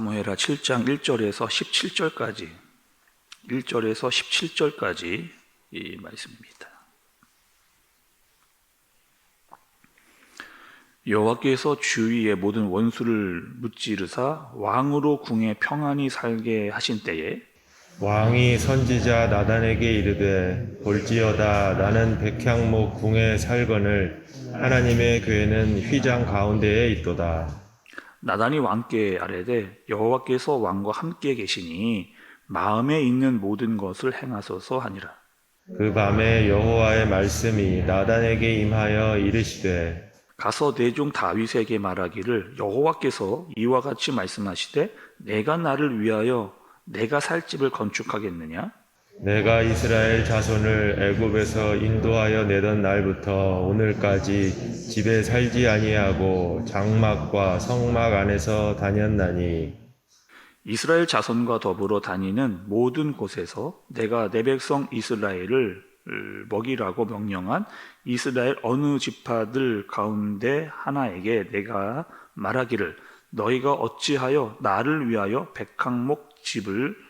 사무엘하 7장 1절에서 17절까지 1절에서 17절까지 이 말씀입니다. 여호와께서 주위의 모든 원수를 무찌르사 왕으로 궁에 평안히 살게 하신 때에 왕이 선지자 나단에게 이르되 볼지어다 나는 백향목 궁에 살거늘 하나님의 교회는 휘장 가운데에 있도다 나단이 왕께 아뢰되 여호와께서 왕과 함께 계시니 마음에 있는 모든 것을 행하소서 하니라. 그 밤에 여호와의 말씀이 나단에게 임하여 이르시되 가서 내 종 다윗에게 말하기를 여호와께서 이와 같이 말씀하시되 내가 나를 위하여 내가 살 집을 건축하겠느냐 내가 이스라엘 자손을 애굽에서 인도하여 내던 날부터 오늘까지 집에 살지 아니하고 장막과 성막 안에서 다녔나니. 이스라엘 자손과 더불어 다니는 모든 곳에서 내가 내 백성 이스라엘을 먹이라고 명령한 이스라엘 어느 지파들 가운데 하나에게 내가 말하기를 너희가 어찌하여 나를 위하여 백항목 집을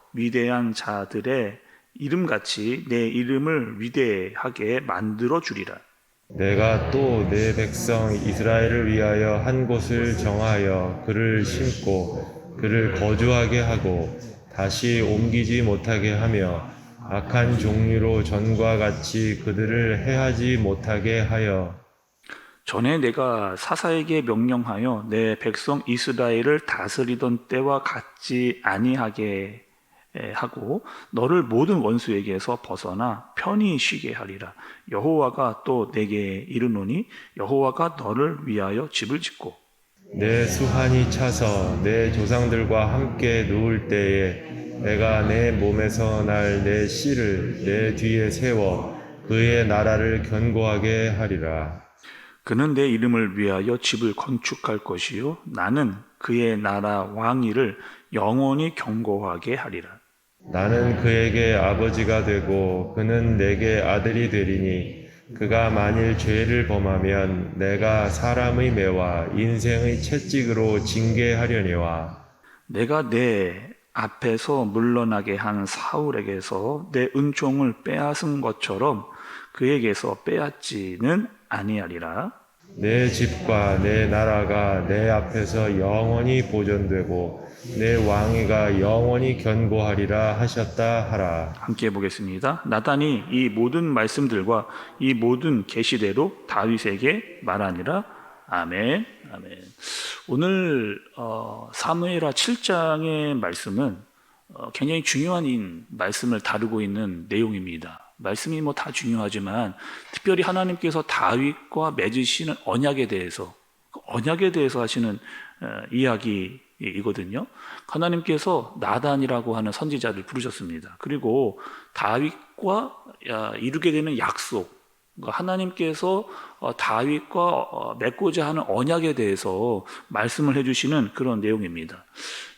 위대한 자들의 이름같이 내 이름을 위대하게 만들어 주리라. 내가 또 내 백성 이스라엘을 위하여 한 곳을 정하여 그를 심고 그를 거주하게 하고 다시 옮기지 못하게 하며 악한 종류로 전과 같이 그들을 해하지 못하게 하여 전에 내가 사사에게 명령하여 내 백성 이스라엘을 다스리던 때와 같지 아니하게 하고 너를 모든 원수에게서 벗어나 편히 쉬게 하리라. 여호와가 또 내게 이르노니 여호와가 너를 위하여 집을 짓고 내 수한이 차서 내 조상들과 함께 누울 때에 내가 내 몸에서 날 내 씨를 내 뒤에 세워 그의 나라를 견고하게 하리라. 그는 내 이름을 위하여 집을 건축할 것이요 나는 그의 나라 왕위를 영원히 견고하게 하리라. 나는 그에게 아버지가 되고 그는 내게 아들이 되리니 그가 만일 죄를 범하면 내가 사람의 매와 인생의 채찍으로 징계하려니와 내가 내 앞에서 물러나게 한 사울에게서 내 은총을 빼앗은 것처럼 그에게서 빼앗지는 아니하리라. 내 집과 내 나라가 내 앞에서 영원히 보존되고 내 왕위가 영원히 견고하리라 하셨다 하라. 함께 보겠습니다. 나단이 이 모든 말씀들과 이 모든 계시대로 다윗에게 말하니라. 아멘. 아멘. 오늘 어, 사무엘하 7장의 말씀은 어, 굉장히 중요한 인- 말씀을 다루고 있는 내용입니다. 말씀이 뭐 다 중요하지만 특별히 하나님께서 다윗과 맺으시는 언약에 대해서 그 언약에 대해서 하시는 어, 이야기 이거든요. 하나님께서 나단이라고 하는 선지자를 부르셨습니다. 그리고 다윗과 야, 이루게 되는 약속, 그러니까 하나님께서 어, 다윗과 어, 맺고자 하는 언약에 대해서 말씀을 해주시는 그런 내용입니다.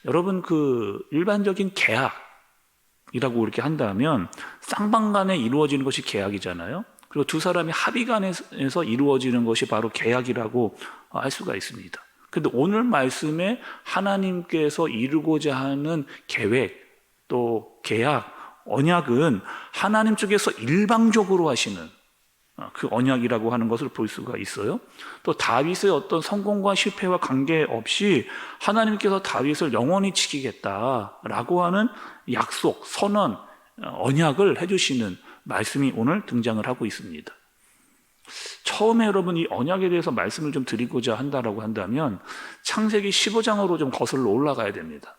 여러분 그 일반적인 계약이라고 이렇게 한다면 쌍방간에 이루어지는 것이 계약이잖아요. 그리고 두 사람이 합의간에서 이루어지는 것이 바로 계약이라고 할 수가 있습니다. 근데 오늘 말씀에 하나님께서 이루고자 하는 계획 또 계약 언약은 하나님 쪽에서 일방적으로 하시는 어, 그 언약이라고 하는 것을 볼 수가 있어요. 또 다윗의 어떤 성공과 실패와 관계없이 하나님께서 다윗을 영원히 지키겠다라고 하는 약속, 선언, 어, 언약을 해주시는 말씀이 오늘 등장을 하고 있습니다. 처음에 여러분 이 언약에 대해서 말씀을 좀 드리고자 한다라고 한다면 창세기 15장으로 좀 거슬러 올라가야 됩니다.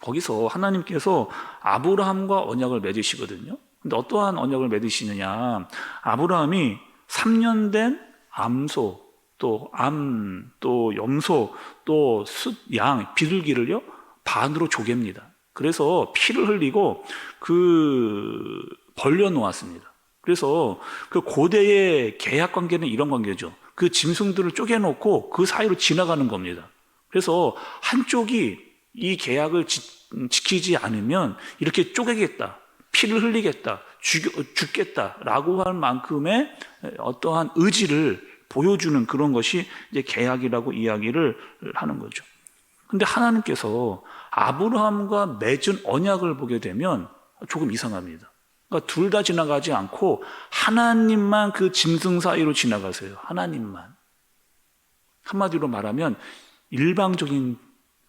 거기서 하나님께서 아브라함과 언약을 맺으시거든요. 근데 어떠한 언약을 맺으시느냐? 아브라함이 3년 된 암소, 또 암, 또 염소, 또 숫, 양, 비둘기를요, 반으로 조개입니다. 그래서 피를 흘리고 그 벌려 놓았습니다. 그래서 그 고대의 계약 관계는 이런 관계죠. 그 짐승들을 쪼개놓고 그 사이로 지나가는 겁니다. 그래서 한쪽이 이 계약을 지, 지키지 않으면 이렇게 쪼개겠다, 피를 흘리겠다, 죽, 죽겠다 라고 할 만큼의 어떠한 의지를 보여주는 그런 것이 이제 계약이라고 이야기를 하는 거죠. 근데 하나님께서 아브라함과 맺은 언약을 보게 되면 조금 이상합니다. 그러니까 둘 다 지나가지 않고 하나님만 그 짐승 사이로 지나가세요. 하나님만. 한마디로 말하면 일방적인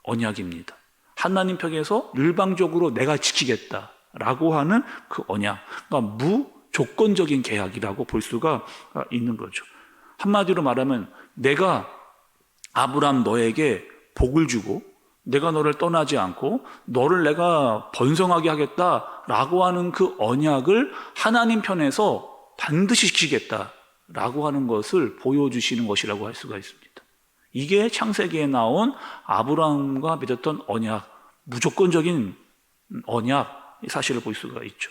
언약입니다. 하나님 편에서 일방적으로 내가 지키겠다라고 하는 그 언약. 그러니까 무조건적인 계약이라고 볼 수가 있는 거죠. 한마디로 말하면 내가 아브람 너에게 복을 주고 내가 너를 떠나지 않고 너를 내가 번성하게 하겠다라고 하는 그 언약을 하나님 편에서 반드시 지키겠다라고 하는 것을 보여주시는 것이라고 할 수가 있습니다. 이게 창세기에 나온 아브라함과 맺었던 언약, 무조건적인 언약 사실을 볼 수가 있죠.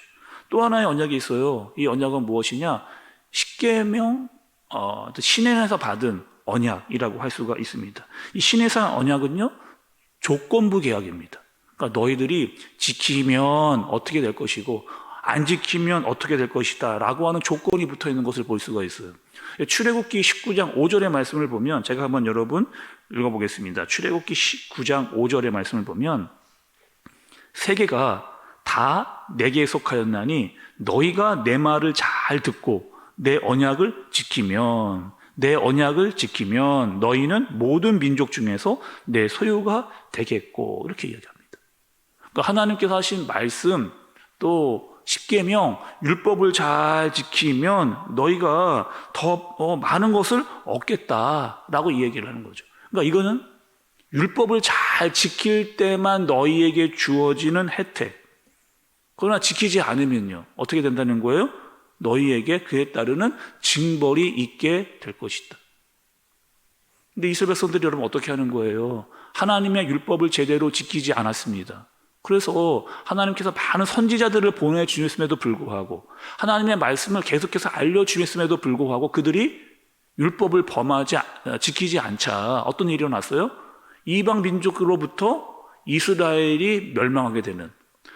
또 하나의 언약이 있어요. 이 언약은 무엇이냐? 십계명 어, 신에서 받은 언약이라고 할 수가 있습니다. 이 신에서 언약은요 조건부 계약입니다. 그러니까 너희들이 지키면 어떻게 될 것이고 안 지키면 어떻게 될 것이다 라고 하는 조건이 붙어 있는 것을 볼 수가 있어요. 출애굽기 19장 5절의 말씀을 보면 제가 한번 여러분 읽어보겠습니다. 출애굽기 19장 5절의 말씀을 보면 세계가 다 내게 속하였나니 너희가 내 말을 잘 듣고 내 언약을 지키면 내 언약을 지키면 너희는 모든 민족 중에서 내 소유가 되겠고 이렇게 이야기합니다. 그러니까 하나님께서 하신 말씀 또 십계명 율법을 잘 지키면 너희가 더 어, 많은 것을 얻겠다라고 이 얘기를 하는 거죠. 그러니까 이거는 율법을 잘 지킬 때만 너희에게 주어지는 혜택. 그러나 지키지 않으면요 어떻게 된다는 거예요? 너희에게 그에 따르는 징벌이 있게 될 것이다. 근데 이스라엘 백성들이 여러분 어떻게 하는 거예요? 하나님의 율법을 제대로 지키지 않았습니다. 그래서 하나님께서 많은 선지자들을 보내주셨음에도 불구하고 하나님의 말씀을 계속해서 알려주셨음에도 불구하고 그들이 율법을 범하지 지키지 않자 어떤 일이 일어났어요? 이방 민족으로부터 이스라엘이 멸망하게 되는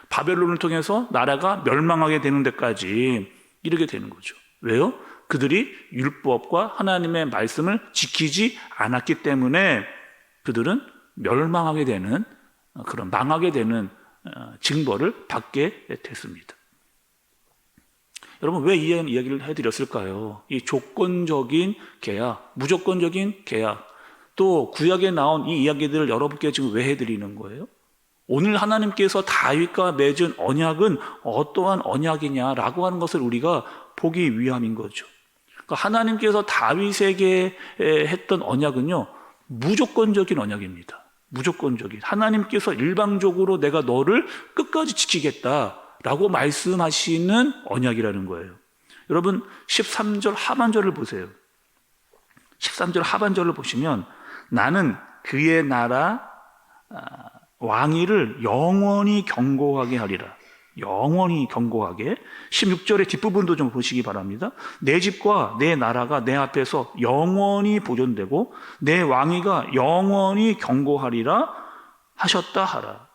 바벨론을 통해서 나라가 멸망하게 되는 데까지 이르게 되는 거죠. 왜요? 그들이 율법과 하나님의 말씀을 지키지 않았기 때문에 그들은 멸망하게 되는 그런 망하게 되는 어, 징벌을 받게 됐습니다. 여러분 왜 이 이야기를 해드렸을까요? 이 조건적인 계약, 무조건적인 계약, 또 구약에 나온 이 이야기들을 여러분께 지금 왜 해드리는 거예요? 오늘 하나님께서 다윗과 맺은 언약은 어떠한 언약이냐라고 하는 것을 우리가 보기 위함인 거죠. 그러니까 하나님께서 다윗에게 했던 언약은요 무조건적인 언약입니다. 무조건적인 하나님께서 일방적으로 내가 너를 끝까지 지키겠다라고 말씀하시는 언약이라는 거예요. 여러분 13절 하반절을 보세요. 13절 하반절을 보시면 나는 그의 나라 왕위를 영원히 경고하게 하리라. 영원히 경고하게. 16절의 뒷부분도 좀 보시기 바랍니다. 내 집과 내 나라가 내 앞에서 영원히 보존되고 내 왕위가 영원히 경고하리라 하셨다 하라.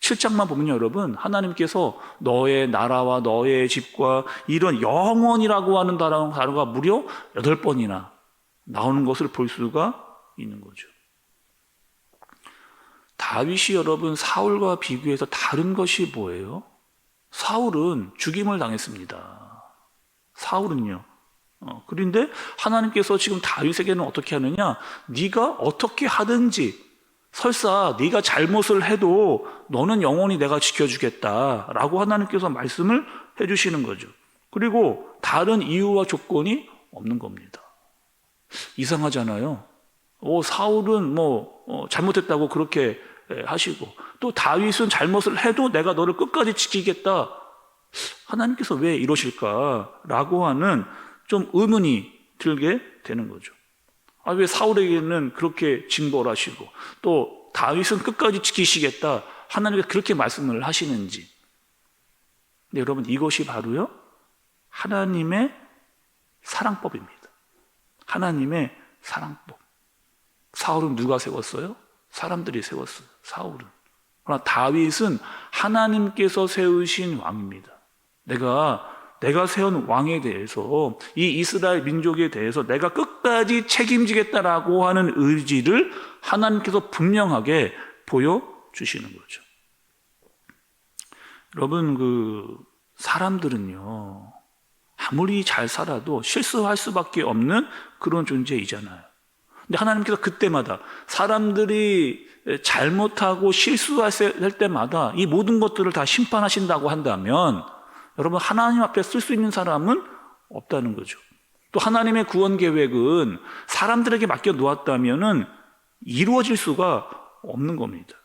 7장만 보면 여러분 하나님께서 너의 나라와 너의 집과 이런 영원이라고 하는 단어가 무려 8번이나 나오는 것을 볼 수가 있는 거죠. 다윗이 여러분 사울과 비교해서 다른 것이 뭐예요? 사울은 죽임을 당했습니다. 사울은요. 어, 그런데 하나님께서 지금 다윗에게는 어떻게 하느냐? 네가 어떻게 하든지 설사 네가 잘못을 해도 너는 영원히 내가 지켜주겠다라고 하나님께서 말씀을 해주시는 거죠. 그리고 다른 이유와 조건이 없는 겁니다. 이상하잖아요. 오, 사울은 뭐 어, 잘못했다고 그렇게 하시고 또 다윗은 잘못을 해도 내가 너를 끝까지 지키겠다. 하나님께서 왜 이러실까라고 하는 좀 의문이 들게 되는 거죠. 아, 왜 사울에게는 그렇게 징벌하시고 또 다윗은 끝까지 지키시겠다. 하나님께서 그렇게 말씀을 하시는지. 근데 여러분 이것이 바로요 하나님의 사랑법입니다. 하나님의 사랑법. 사울은 누가 세웠어요? 사람들이 세웠어요. 사울은. 그러나 다윗은 하나님께서 세우신 왕입니다. 내가 내가 세운 왕에 대해서 이 이스라엘 민족에 대해서 내가 끝까지 책임지겠다라고 하는 의지를 하나님께서 분명하게 보여 주시는 거죠. 여러분 그 사람들은요 아무리 잘 살아도 실수할 수밖에 없는 그런 존재이잖아요. 근데 하나님께서 그때마다 사람들이 잘못하고 실수할 때마다 이 모든 것들을 다 심판하신다고 한다면 여러분 하나님 앞에 쓸 수 있는 사람은 없다는 거죠. 또 하나님의 구원 계획은 사람들에게 맡겨 놓았다면은 이루어질 수가 없는 겁니다.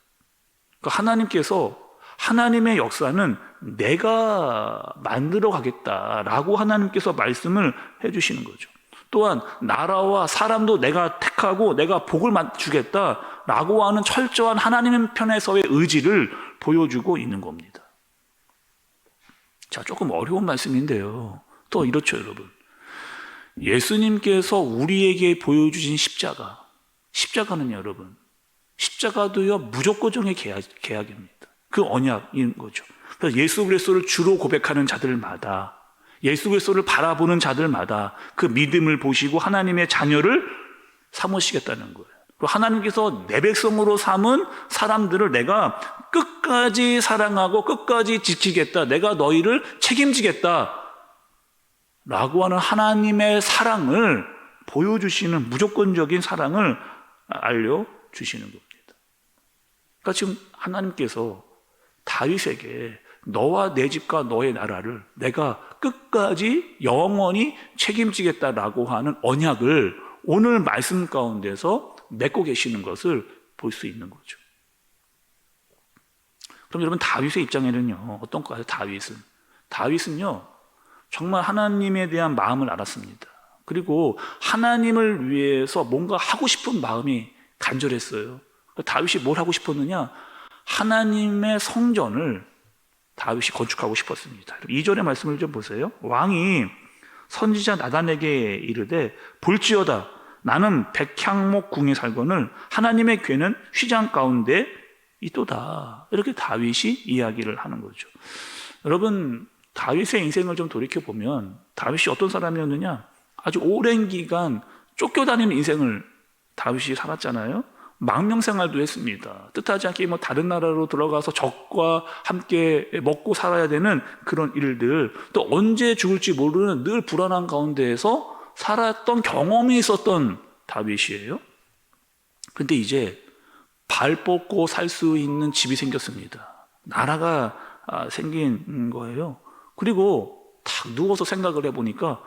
그러니까 하나님께서 하나님의 역사는 내가 만들어 가겠다라고 하나님께서 말씀을 해 주시는 거죠. 또한 나라와 사람도 내가 택하고 내가 복을 주겠다라고 하는 철저한 하나님 편에서의 의지를 보여주고 있는 겁니다. 자, 조금 어려운 말씀인데요. 또 이렇죠, 여러분. 예수님께서 우리에게 보여주신 십자가, 십자가는 여러분, 십자가도요 무조건적인 계약, 계약입니다. 그 언약인 거죠. 그래서 예수 그리스도를 주로 고백하는 자들마다 예수 그리스도를 바라보는 자들마다 그 믿음을 보시고 하나님의 자녀를 삼으시겠다는 거예요. 하나님께서 내 백성으로 삼은 사람들을 내가 끝까지 사랑하고 끝까지 지키겠다. 내가 너희를 책임지겠다. 라고 하는 하나님의 사랑을 보여주시는 무조건적인 사랑을 알려주시는 겁니다. 그러니까 지금 하나님께서 다윗에게 너와 내 집과 너의 나라를 내가 끝까지 영원히 책임지겠다라고 하는 언약을 오늘 말씀 가운데서 맺고 계시는 것을 볼 수 있는 거죠. 그럼 여러분 다윗의 입장에는요 어떤가요? 다윗은 다윗은요 정말 하나님에 대한 마음을 알았습니다. 그리고 하나님을 위해서 뭔가 하고 싶은 마음이 간절했어요. 다윗이 뭘 하고 싶었느냐? 하나님의 성전을 다윗이 건축하고 싶었습니다. 2절의 말씀을 좀 보세요. 왕이 선지자 나단에게 이르되 볼지어다 나는 백향목 궁에 살거늘 하나님의 괴는 휘장 가운데 있도다. 이렇게 다윗이 이야기를 하는 거죠. 여러분 다윗의 인생을 좀 돌이켜 보면 다윗이 어떤 사람이었느냐? 아주 오랜 기간 쫓겨다니는 인생을 다윗이 살았잖아요. 망명 생활도 했습니다. 뜻하지 않게 뭐 다른 나라로 들어가서 적과 함께 먹고 살아야 되는 그런 일들, 또 언제 죽을지 모르는 늘 불안한 가운데에서 살았던 경험이 있었던 다윗이에요. 근데 이제 발 뻗고 살 수 있는 집이 생겼습니다. 나라가 아, 생긴 거예요. 그리고 탁 누워서 생각을 해보니까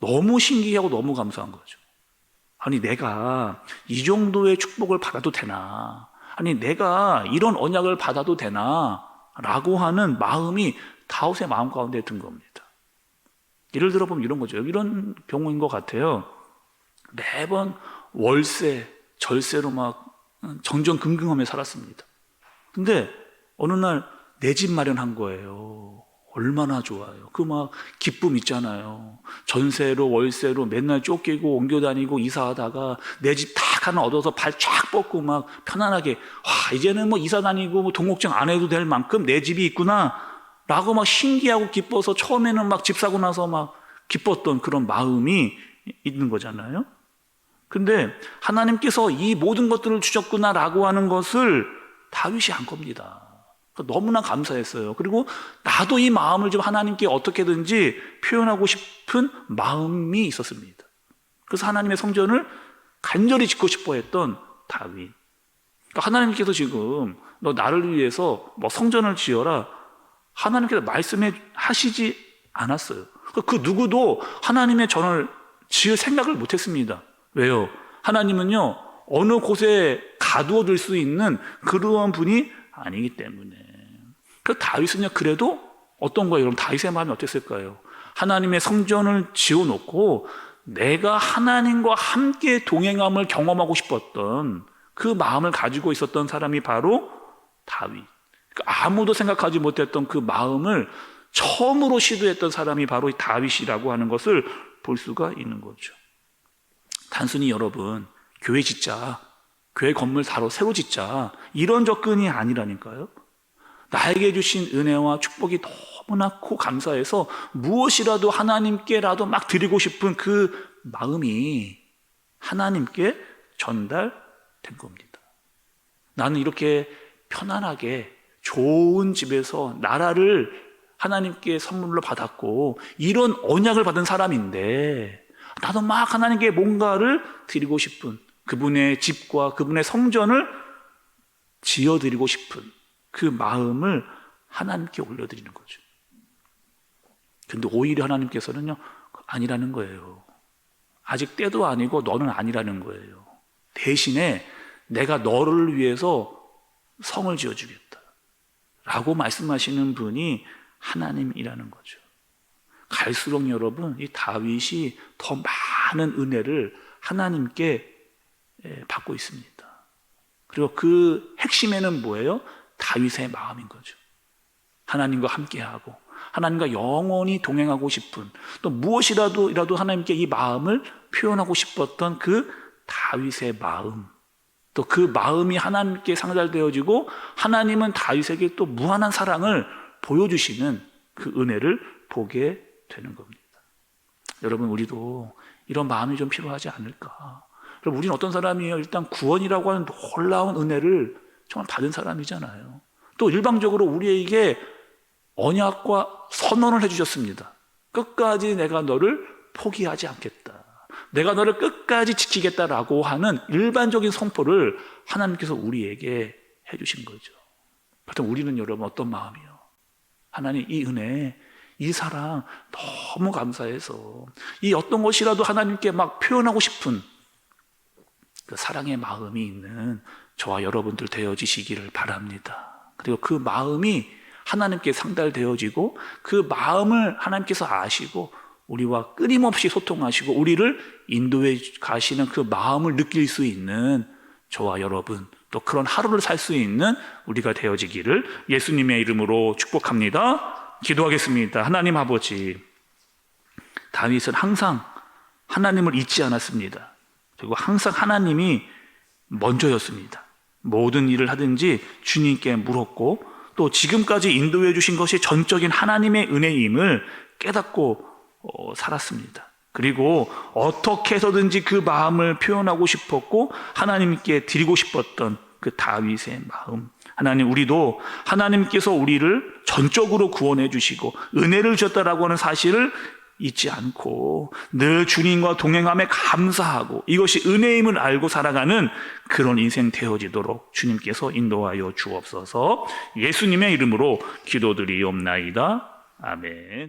너무 신기하고 너무 감사한 거죠. 아니, 내가 이 정도의 축복을 받아도 되나? 아니, 내가 이런 언약을 받아도 되나? 라고 하는 마음이 다윗의 마음 가운데 든 겁니다. 예를 들어 보면 이런 거죠. 이런 경우인 것 같아요. 매번 월세, 절세로 막 정정긍긍하며 살았습니다. 근데 어느 날 내 집 마련한 거예요. 얼마나 좋아요. 그 막 기쁨 있잖아요. 전세로 월세로 맨날 쫓기고 옮겨 다니고 이사하다가 내 집 딱 하나 얻어서 발 쫙 뻗고 막 편안하게 와 이제는 뭐 이사 다니고 뭐 동목증 안 해도 될 만큼 내 집이 있구나 라고 막 신기하고 기뻐서 처음에는 막 집 사고 나서 막 기뻤던 그런 마음이 있는 거잖아요. 근데 하나님께서 이 모든 것들을 주셨구나라고 하는 것을 다윗이 안 겁니다. 너무나 감사했어요. 그리고 나도 이 마음을 좀 하나님께 어떻게든지 표현하고 싶은 마음이 있었습니다. 그래서 하나님의 성전을 간절히 짓고 싶어 했던 다윗. 그러니까 하나님께서 지금 너 나를 위해서 뭐 성전을 지어라. 하나님께서 말씀해 하시지 않았어요. 그 누구도 하나님의 전을 지을 생각을 못 했습니다. 왜요? 하나님은요, 어느 곳에 가두어 둘 수 있는 그러한 분이 아니기 때문에. 그 다윗은요, 그래도 어떤 거예요? 그럼 다윗의 마음이 어땠을까요? 하나님의 성전을 지어놓고 내가 하나님과 함께 동행함을 경험하고 싶었던 그 마음을 가지고 있었던 사람이 바로 다윗. 그러니까 아무도 생각하지 못했던 그 마음을 처음으로 시도했던 사람이 바로 이 다윗이라고 하는 것을 볼 수가 있는 거죠. 단순히 여러분, 교회 짓자, 교회 건물 새로 짓자, 이런 접근이 아니라니까요. 나에게 주신 은혜와 축복이 너무나 고 감사해서 무엇이라도 하나님께라도 막 드리고 싶은 그 마음이 하나님께 전달된 겁니다. 나는 이렇게 편안하게 좋은 집에서 나라를 하나님께 선물로 받았고 이런 언약을 받은 사람인데 나도 막 하나님께 뭔가를 드리고 싶은 그분의 집과 그분의 성전을 지어드리고 싶은 그 마음을 하나님께 올려드리는 거죠. 근데 오히려 하나님께서는요, 아니라는 거예요. 아직 때도 아니고 너는 아니라는 거예요. 대신에 내가 너를 위해서 성을 지어주겠다. 라고 말씀하시는 분이 하나님이라는 거죠. 갈수록 여러분, 이 다윗이 더 많은 은혜를 하나님께 예, 받고 있습니다. 그리고 그 핵심에는 뭐예요? 다윗의 마음인 거죠. 하나님과 함께하고 하나님과 영원히 동행하고 싶은 또 무엇이라도 이라도 하나님께 이 마음을 표현하고 싶었던 그 다윗의 마음 또 그 마음이 하나님께 상달되어지고 하나님은 다윗에게 또 무한한 사랑을 보여주시는 그 은혜를 보게 되는 겁니다. 여러분 우리도 이런 마음이 좀 필요하지 않을까? 여러분 우리는 어떤 사람이에요? 일단 구원이라고 하는 놀라운 은혜를 정말 받은 사람이잖아요. 또 일방적으로 우리에게 언약과 선언을 해주셨습니다. 끝까지 내가 너를 포기하지 않겠다. 내가 너를 끝까지 지키겠다라고 하는 일반적인 선포를 하나님께서 우리에게 해주신 거죠. 하여튼 우리는 여러분 어떤 마음이요? 하나님 이 은혜, 이 사랑 너무 감사해서 이 어떤 것이라도 하나님께 막 표현하고 싶은 그 사랑의 마음이 있는 저와 여러분들 되어지시기를 바랍니다. 그리고 그 마음이 하나님께 상달되어지고 그 마음을 하나님께서 아시고 우리와 끊임없이 소통하시고 우리를 인도해 가시는 그 마음을 느낄 수 있는 저와 여러분 또 그런 하루를 살 수 있는 우리가 되어지기를 예수님의 이름으로 축복합니다. 기도하겠습니다. 하나님 아버지, 다윗은 항상 하나님을 잊지 않았습니다. 그리고 항상 하나님이 먼저였습니다. 모든 일을 하든지 주님께 물었고 또 지금까지 인도해 주신 것이 전적인 하나님의 은혜임을 깨닫고 어, 살았습니다. 그리고 어떻게 해서든지 그 마음을 표현하고 싶었고 하나님께 드리고 싶었던 그 다윗의 마음. 하나님 우리도 하나님께서 우리를 전적으로 구원해 주시고 은혜를 주셨다라고 하는 사실을 잊지 않고 늘 주님과 동행함에 감사하고 이것이 은혜임을 알고 살아가는 그런 인생 되어지도록 주님께서 인도하여 주옵소서 예수님의 이름으로 기도드리옵나이다. 아멘.